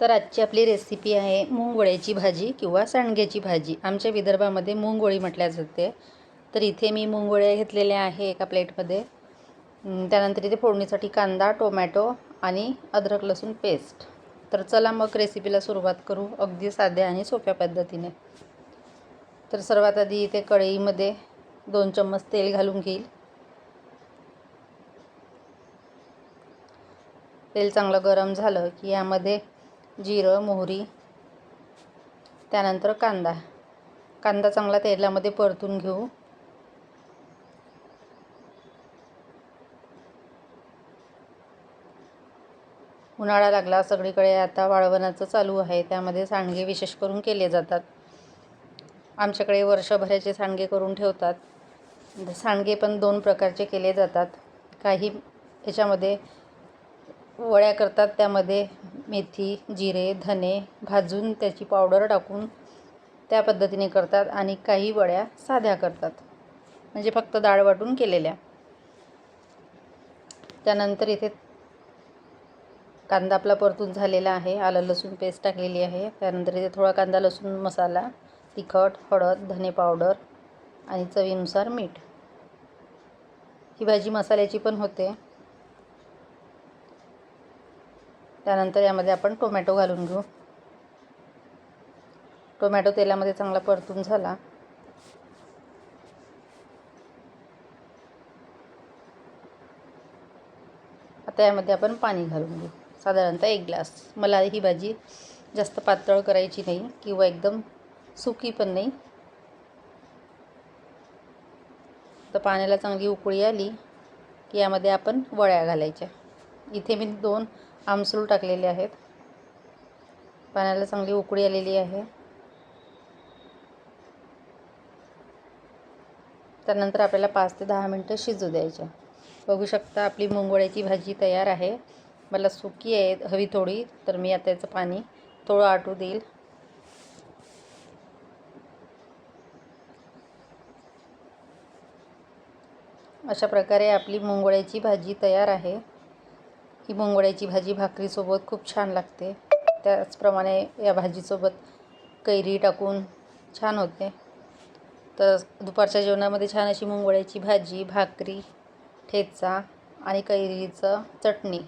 तर आजची आपली रेसिपी आहे मूगवड्याची भाजी किंवा सांडग्याची भाजी. आमच्या विदर्भामध्ये मूगवडी म्हटल्या जाते. तर इथे मी मूगवड्या घेतलेल्या आहे एका प्लेटमध्ये. त्यानंतर इथे फोडणीसाठी कांदा टोमॅटो आणि अद्रक लसूण पेस्ट. तर चला मग रेसिपीला सुरुवात करू अगदी साध्या आणि सोप्या पद्धतीने. तर सर्वात आधी इथे कढईमध्ये दोन चम्मच तेल घालून घेईल. तेल चांगलं गरम झालं की यामध्ये जिरं मोहरी त्यानंतर कांदा. कांदा चांगला तेलामध्ये परतून घेऊ. उन्हाळा लागला सगळीकडे आता वाळवणाचं चालू आहे. त्यामध्ये सांडगे विशेष करून केले जातात. आमच्याकडे वर्षभराचे सांडगे करून ठेवतात. सांडगे पण दोन प्रकारचे केले जातात. काही याच्यामध्ये वड्या करतात त्यामध्ये मेथी जिरे धने भाजून त्याची पावडर टाकून त्या पद्धतीने करतात आणि काही वड्या साध्या करतात. म्हणजे फक्त डाळ वाटून केलेल्या. त्यानंतर इथे कांदा आपला परतून झालेला आहे. आलं लसूण पेस्ट टाकलेली आहे. त्यानंतर इथे थोडा कांदा लसूण मसाला तिखट हळद धने पावडर आणि चवीनुसार मीठ. ही भाजी मसाल्याची पण होते. त्यानंतर यामध्ये आपण टोमॅटो घालून घेऊ. टोमॅटो तेलामध्ये चांगला परतून झाला. आता यामध्ये आपण पाणी घालून घेऊ. साधारणतः एक ग्लास. मला ही भाजी जास्त पातळ करायची नाही किंवा एकदम सुकी पण नाही. तर पाण्याला चांगली उकळी आली की यामध्ये आपण वळ्या घालायच्या. इथे मी दोन आमसूल टाकलेले आहेत. पाण्याला चांगली उकळी आलेली आहे. त्यानंतर आपल्याला पाच ते दहा मिनटं शिजू द्यायचे. बघू शकता आपली मुंगवड्याची भाजी तयार आहे. मला सुकी आहे हवी थोडी तर मी आता याचं पाणी थोडं आटू देईल. अशा प्रकारे आपली मुंगवड्याची भाजी तयार आहे. ही मुंगवड्याची भाजी भाकरीसोबत खूप छान लागते. त्याचप्रमाणे या भाजीसोबत कैरी टाकून छान होते. तर दुपारच्या जेवणामध्ये छान अशी मुंगवड्याची भाजी भाकरी ठेचा आणि कैरीचं चटणी.